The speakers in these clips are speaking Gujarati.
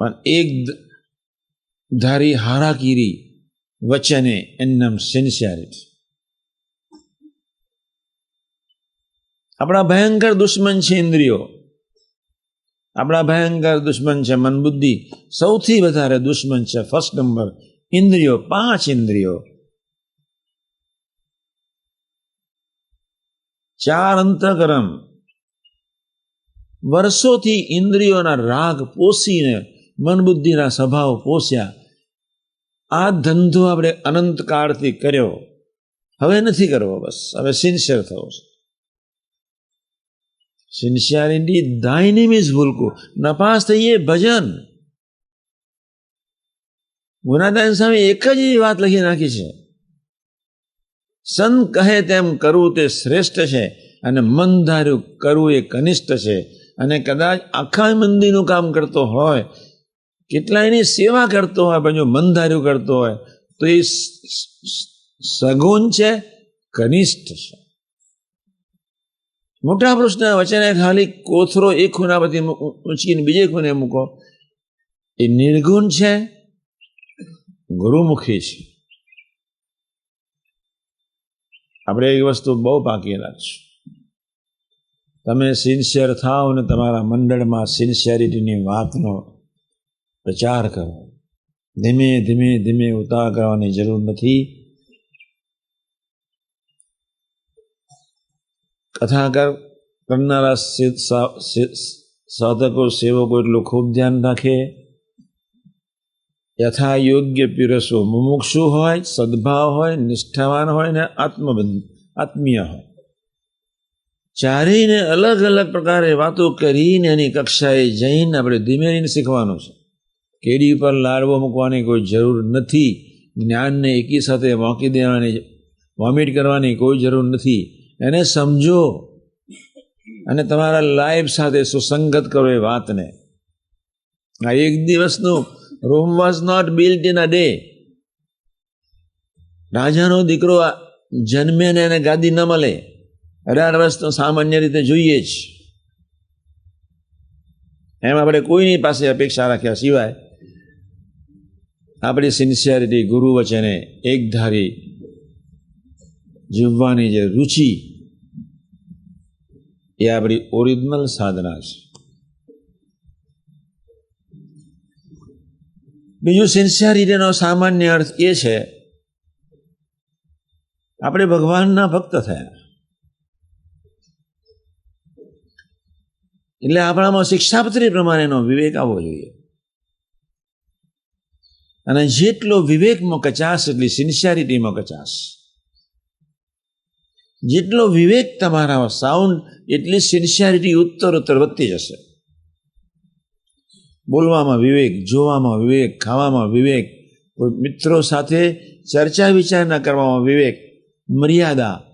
પણ એક ધારી હારાકીરી વચને એનું સિન્સિયરિટી આપણા ભયંકર દુશ્મન છે ઇન્દ્રિયો આપણા ભયંકર દુશ્મન છે મન બુદ્ધિ સૌથી વધારે દુશ્મન છે ફર્સ્ટ નંબર ઇન્દ્રિયો પાંચ ઇન્દ્રિયો ચાર અંતકરમ વર્ષોથી ઇન્દ્રિયોના રાગ પોષીને મન બુદ્ધિના સ્વભાવ પોષ્યા. આ ધંધો આપણે અનંત કાળથી કર્યો. હવે નથી કરવો બસ. હવે સિન્સિયર થવો છે. સિન્સિયરિટી મીન્સ ભૂલકું. નપાસ થઈએ ભજન. ગુનાદાન સામે એક જ વાત લખી નાખી છે. સંત કહે તેમ કરવું તે શ્રેષ્ઠ છે અને મન ધાર્યું કરવું એ કનિષ્ઠ છે. અને કદાચ આખા મંદિરનું કામ કરતો હોય કેટલાયની સેવા કરતો હોય, પણ જો મન ધાર્યું કરતો હોય, તો એ સગુણ છે, કનિષ્ઠ છે. મોટા પુરુષના વચને ખાલી કોથરો એક ખૂના પરથી ઊંચકીને બીજે ખૂને મૂકો. એ નિર્ગુણ છે, ગુરુમુખી છે. આપણે એક વસ્તુ બહુ બાકી રાખશું. તમે સિન્સિયર થાવ અને તમારા મંડળમાં સિન્સિયરિટીની વાતનો પ્રચાર કરો. ધીમે ધીમે ધીમે ઉતાર કરવાની જરૂર નથી. કથાકાર કરનારા સાધકો, સેવકો એટલું ખૂબ ધ્યાન રાખે. યથા યોગ્ય પીરસવો. મુમુક્ષુ હોય, સદભાવ હોય, નિષ્ઠાવાન હોય ને આત્મબંધ, આત્મીય હોય. ચારેયને અલગ અલગ પ્રકારે વાતો કરીને એની કક્ષાએ જઈને આપણે ધીમે રહીને શીખવાનું છે. કેડી પર લાડવો મૂકવાની કોઈ જરૂર નથી. જ્ઞાનને એકી સાથે વાંકી દેવાની, વોમિટ કરવાની કોઈ જરૂર નથી. એને સમજો અને તમારા લાઈફ સાથે સુસંગત કરો એ વાતને. આ એક દિવસનું Rome was not built in a day રાજાનો દીકરો જન્મે ને એને ગાદી ન મળે. અઢાર વર્ષ તો સામાન્ય રીતે જોઈએ જ. એમ આપણે કોઈની પાસે અપેક્ષા રાખ્યા સિવાય આપણી સિન્સિયરિટી ગુરુ વચને એકધારી જીવવાની જે રુચિ એ આપણી ઓરિજિનલ સાધના છે. બીજું સિન્સિયરિટીનો સામાન્ય અર્થ એ છે, આપણે ભગવાનના ભક્ત થયા. એટલે આપણામાં શિક્ષાપત્રી પ્રમાણેનો વિવેક આવવો જોઈએ. અને જેટલો વિવેકમાં કચાશ, એટલી સિન્સિયરિટીમાં કચાશ. જેટલો વિવેક તમારા સાઉન્ડ એટલી સિન્સિયરિટી ઉત્તર ઉત્તર વધતી જશે. બોલવામાં વિવેક, જોવામાં વિવેક, ખાવામાં વિવેક મિત્રો સાથે ચર્ચા વિચારણા કરવામાં વિવેક, મર્યાદા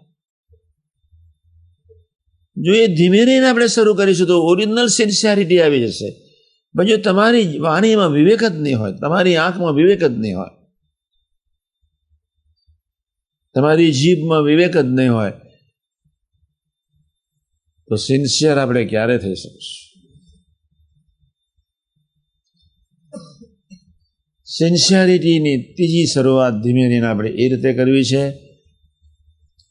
જો એ ધીમે રહીને આપણે શરૂ કરીશું તો ઓરિજિનલ સિન્સિયરિટી આવી જશે. પણ જો તમારી વાણીમાં વિવેક જ નહીં હોય, તમારી આંખમાં વિવેક જ નહીં હોય, તમારી જીભમાં વિવેક જ નહીં હોય, તો સિન્સિયર આપણે ક્યારે થઈ શકશું? સિન્સિયરિટીની ત્રીજી શરૂઆત ધીમે ધીમે આપણે એ રીતે કરવી છે.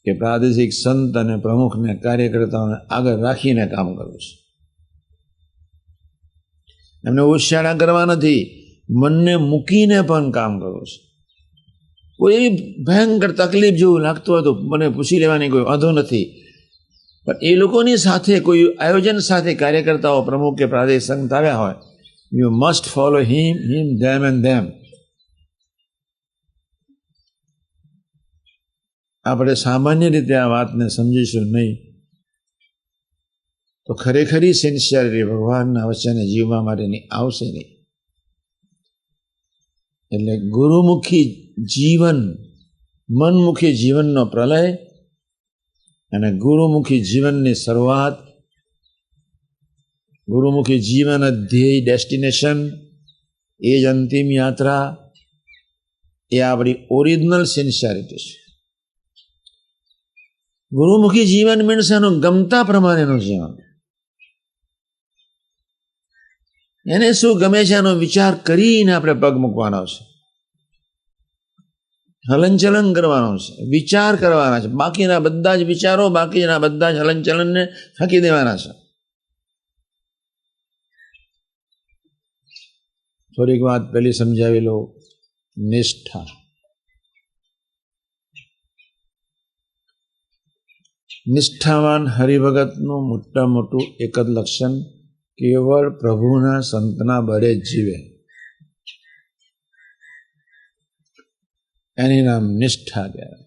કે પ્રાદેશિક સંત અને પ્રમુખને કાર્યકર્તાઓને આગળ રાખીને કામ કરવું છે. એમને ઉચ્ચારણા કરવા નથી, મનને મૂકીને પણ કામ કરવું છે. કોઈ એવી ભયંકર તકલીફ જેવું લાગતું હોય તો મને પૂછી લેવાની કોઈ વાંધો નથી. પણ એ લોકોની સાથે કોઈ આયોજન સાથે કાર્યકર્તાઓ, પ્રમુખ કે પ્રાદેશિક સંત આવ્યા હોય you must follow him him them and them આપણે સામાન્ય રીતે આ વાતને સમજીશું નહીં. તો ખરેખરી સિન્સિયરિટી ભગવાનના વચને જીવવા માટેની આવશે નહીં. એટલે ગુરુમુખી જીવન, મનમુખી જીવનનો પ્રલય અને ગુરુમુખી જીવનની શરૂઆત, ગુરુમુખી જીવન ધ્યેય ડેસ્ટિનેશન એ જ અંતિમ યાત્રા, એ આપણી ઓરિજિનલ સિન્સિયરિટી છે. ગુરુમુખી જીવન મીન્સ એનું ગમતા પ્રમાણેનું જીવન એને શું ગમે છે એનો વિચાર કરીને આપણે પગ મૂકવાનો છે. હલનચલન કરવાનો છે. વિચાર કરવાના છે. બાકીના બધા જ વિચારો બાકીના બધા જ હલનચલનને ફેંકી દેવાના છે. થોડીક વાત પહેલી સમજાવી લો. નિષ્ઠા. નિષ્ઠાવાન હરિભગતનું મોટા મોટું એક જ લક્ષણ, કેવળ પ્રભુના સંતના બળે જીવે. એની નામ નિષ્ઠા કહેવાય.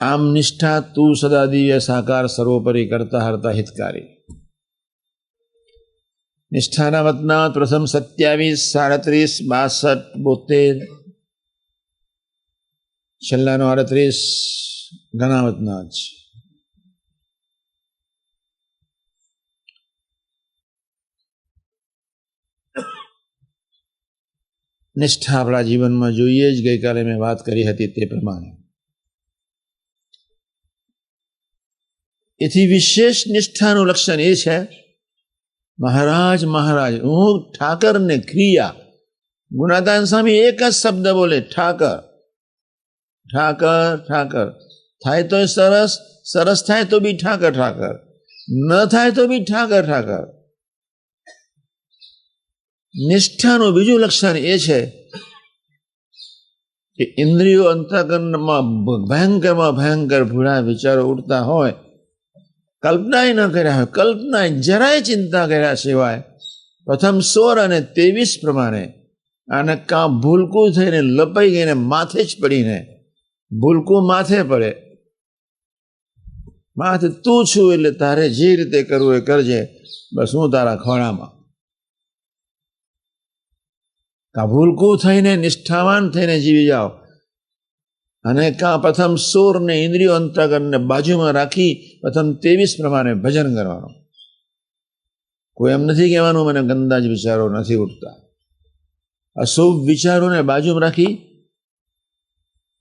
આમ નિષ્ઠા તું સદા સાકાર સર્વોપરી કરતા હરતા હિતકારી. નિષ્ઠાના વતના પ્રથમ સત્યાવીસ, સાડત્રીસ, બાસઠ, બોતેર છેલ્લાનો આડત્રીસ ગણાવતના જ નિષ્ઠા આપણા જીવનમાં જોઈએ જ ગઈકાલે મેં વાત કરી હતી તે પ્રમાણે એથી વિશેષ નિષ્ઠાનું લક્ષણ એ છે મહારાજ મહારાજ હું ઠાકરને ક્રિયા ગુણાદાન સ્વામી એક જ શબ્દ બોલે ઠાકર ઠાકર ઠાકર. થાય તો સરસ સરસ થાય તો બી ઠાકર ઠાકર. ન થાય તો બી ઠાકર ઠાકર. નિષ્ઠાનું બીજું લક્ષણ એ છે કે ઇન્દ્રિયો અંતકરણમાં ભયંકરમાં ભયંકર ભૂળા વિચારો ઉડતા હોય, કલ્પનાય ન કર્યા હોય કલ્પના જરાય ચિંતા કર્યા સિવાય, પ્રથમ સોળ અને ત્રેવીસ પ્રમાણે અને કાં ભૂલકું થઈને લપાઈ ગઈને માથે જ પડીને ભૂલકું માથે પડે. માથે તું છું એટલે તારે જે રીતે કરવું એ કરજે. બસ હું તારા ખોળામાં કાં ભૂલકું થઈને, નિષ્ઠાવાન થઈને જીવી જાઓ. અને કાં પ્રથમ સોરને ઇન્દ્રિયો અંતરગણને બાજુમાં રાખી પ્રથમ ત્રેવીસ પ્રમાણે ભજન કરવાનું. કોઈ એમ નથી કહેવાનું, મને ગંદા જ વિચારો નથી ઉઠતા. અશુભ વિચારોને બાજુમાં રાખી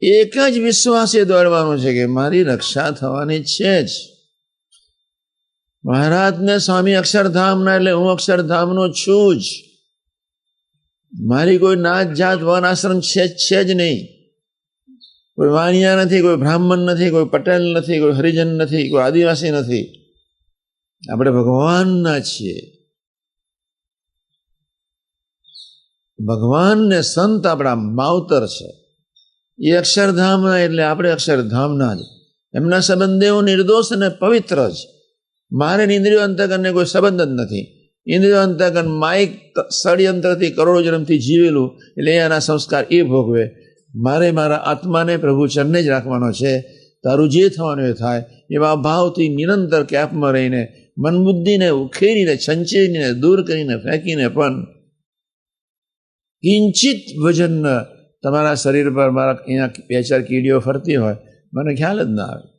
એક જ વિશ્વાસે દોડવાનું છે કે મારી રક્ષા થવાની છે જ. મહારાજને સ્વામી અક્ષરધામના એટલે હું અક્ષરધામનો છું જ. મારી કોઈ નાત જાત વન આશ્રમ છે છે જ નહીં. કોઈ વાણિયા નથી, કોઈ બ્રાહ્મણ નથી, કોઈ પટેલ નથી, કોઈ હરિજન નથી, કોઈ આદિવાસી નથી. આપણે ભગવાનના છીએ. ભગવાન ને સંત આપણા માવતર છે. એ અક્ષરધામના એટલે આપણે અક્ષરધામના જ. એમના સંબંધે હું નિર્દોષ અને પવિત્ર જ. મારે ઇન્દ્રિયો અંતકરને કોઈ સંબંધ જ નથી. ઇન્દ્રિયો અંતકરણ માઇક ષડયંત્રથી કરોડો જન્મથી જીવેલું એટલે એના સંસ્કાર એ ભોગવે. મારે મારા આત્માને પ્રભુ ચરણે જ રાખવાનો છે. તારું જે થવાનું એ થાય. એવા ભાવથી નિરંતર કેપમાં રહીને મનબુદ્ધિને ઉખેરીને, સંચેરીને, દૂર કરીને ફેંકીને પણ કિંચિત વજન તમારા શરીર પર મારા અહીંયા બે ચાર કીડીઓ ફરતી હોય, મને ખ્યાલ જ ના આવે.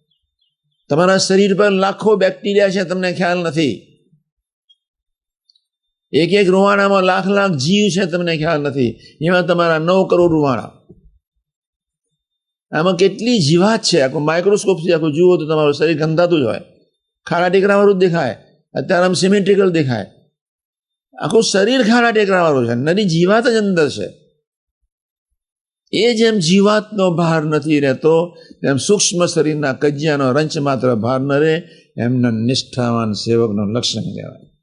તમારા શરીર પર લાખો બેક્ટેરિયા છે, તમને ખ્યાલ નથી. એક એક રૂવાણામાં લાખ લાખ જીવ છે, તમને ખ્યાલ નથી. એમાં તમારા નવ કરોડ રૂવાણા આમાં કેટલી જીવાત છે? આખું માઇક્રોસ્કોપથી આખું જુઓ તો તમારું શરીર ગંધાતું જ હોય. ખાડા ટેકરાવાળું જ દેખાય. અત્યારે આમ સિમેટ્રિકલ દેખાય. આખું શરીર ખાડા ટેકરાવાળું છે. નરી જીવાત જ અંદર છે. એ જેમ જીવાતનો ભાર નથી રહેતો, તેમ સૂક્ષ્મ શરીરના કજિયાનો રંચ માત્ર ભાર ન રહે, એમના નિષ્ઠાવાન સેવકનો લક્ષણ કહેવાય.